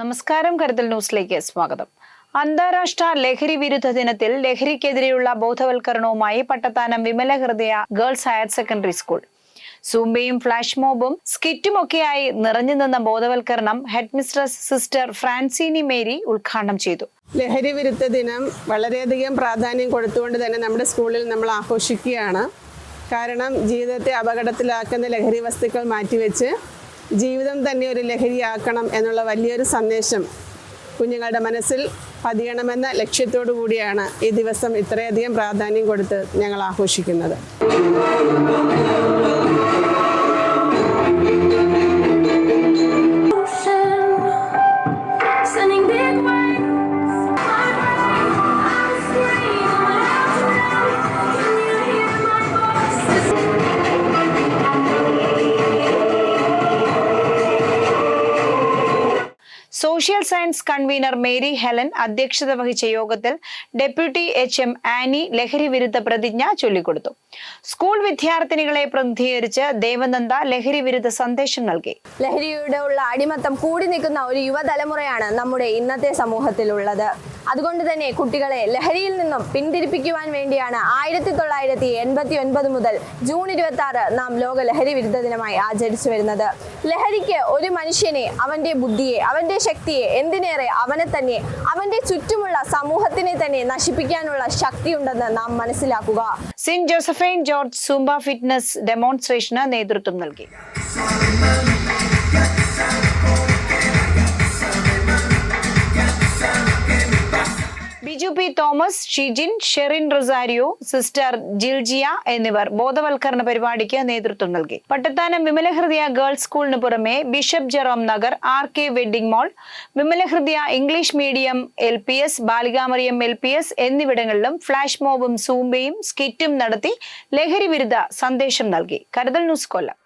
നമസ്കാരം കരുതൽ ന്യൂസിലേക്ക് സ്വാഗതം. അന്താരാഷ്ട്ര ലഹരി വിരുദ്ധ ദിനത്തിൽ ലഹരിക്കെതിരെയുള്ള ബോധവൽക്കരണവുമായി Pattathanam Vimala Hridaya girls higher secondary school. സൂംബയും flash മോബും സ്കിറ്റുമൊക്കെയായി നിറഞ്ഞു നിന്ന ബോധവൽക്കരണം ഹെഡ്മിസ്ട്രസ് സിസ്റ്റർ ഫ്രാൻസിനി മേരി ഉദ്ഘാടനം ചെയ്തു. ലഹരി വിരുദ്ധ ദിനം വളരെയധികം പ്രാധാന്യം കൊടുത്തുകൊണ്ട് തന്നെ നമ്മുടെ സ്കൂളിൽ നമ്മൾ ആഘോഷിക്കുകയാണ്. കാരണം ജീവിതത്തെ അപകടത്തിലാക്കുന്ന ലഹരി വസ്തുക്കൾ മാറ്റിവെച്ച് ജീവിതം തന്നെ ഒരു ലഹരിയാക്കണം എന്നുള്ള വലിയൊരു സന്ദേശം കുഞ്ഞുങ്ങളുടെ മനസ്സിൽ പതിയണമെന്ന ലക്ഷ്യത്തോടു കൂടിയാണ് ഈ ദിവസം ഇത്രയധികം പ്രാധാന്യം കൊടുത്ത് ഞങ്ങൾ ആഘോഷിക്കുന്നത്. Social science convener Mary Helen അധ്യക്ഷത വഹിച്ച യോഗത്തിൽ ഡെപ്യൂട്ടി എച്ച് എം ആനി ലഹരി വിരുദ്ധ പ്രതിജ്ഞ ചൊല്ലിക്കൊടുത്തു. സ്കൂൾ വിദ്യാർത്ഥിനികളെ പ്രതിനിധീകരിച്ച് ദേവനന്ദ ലഹരി വിരുദ്ധ സന്ദേശം നൽകി. ലഹരിയുടെ ഉള്ള അടിമത്തം കൂടി നിൽക്കുന്ന ഒരു യുവതലമുറയാണ് നമ്മുടെ ഇന്നത്തെ സമൂഹത്തിലുള്ളത്. അതുകൊണ്ട് തന്നെ കുട്ടികളെ ലഹരിയിൽ നിന്നും പിന്തിരിപ്പിക്കുവാൻ വേണ്ടിയാണ് ആയിരത്തി തൊള്ളായിരത്തി എൺപത്തി ഒൻപത് മുതൽ ജൂൺ ഇരുപത്തി ആറ് നാം ലോക ലഹരി വിരുദ്ധ ദിനമായി ആചരിച്ചു വരുന്നത്. ലഹരിക്ക് ഒരു മനുഷ്യനെ അവന്റെ ബുദ്ധിയെ അവന്റെ ശക്തിയെ എന്തിനേറെ അവനെ തന്നെ അവന്റെ ചുറ്റുമുള്ള സമൂഹത്തിനെ തന്നെ നശിപ്പിക്കാനുള്ള ശക്തി ഉണ്ടെന്ന് നാം മനസ്സിലാക്കുക. Saint Josephine George zumba fitness ഡെമോൺസ്ട്രേഷന് നേതൃത്വം നൽകി. P Thomas Shijin Sherin Rosario sister Jilgia എന്നിവർ ബോധവൽക്കരണ പരിപാടിക്ക് നേതൃത്വം നൽകി. പട്ടത്താനം വിമലഹൃദയ ഗേൾസ് സ്കൂളിന് പുറമെ bishop Jerome Nagar R K wedding mall Vimalahridaya English medium L P S Balikamariyam L P S എന്നിവിടങ്ങളിലും ഫ്ലാഷ് മോബും സൂംബയും സ്കിറ്റും നടത്തി ലഹരി വിരുദ്ധ സന്ദേശം നൽകി. കരുതൽ ന്യൂസ് കൊല്ലം.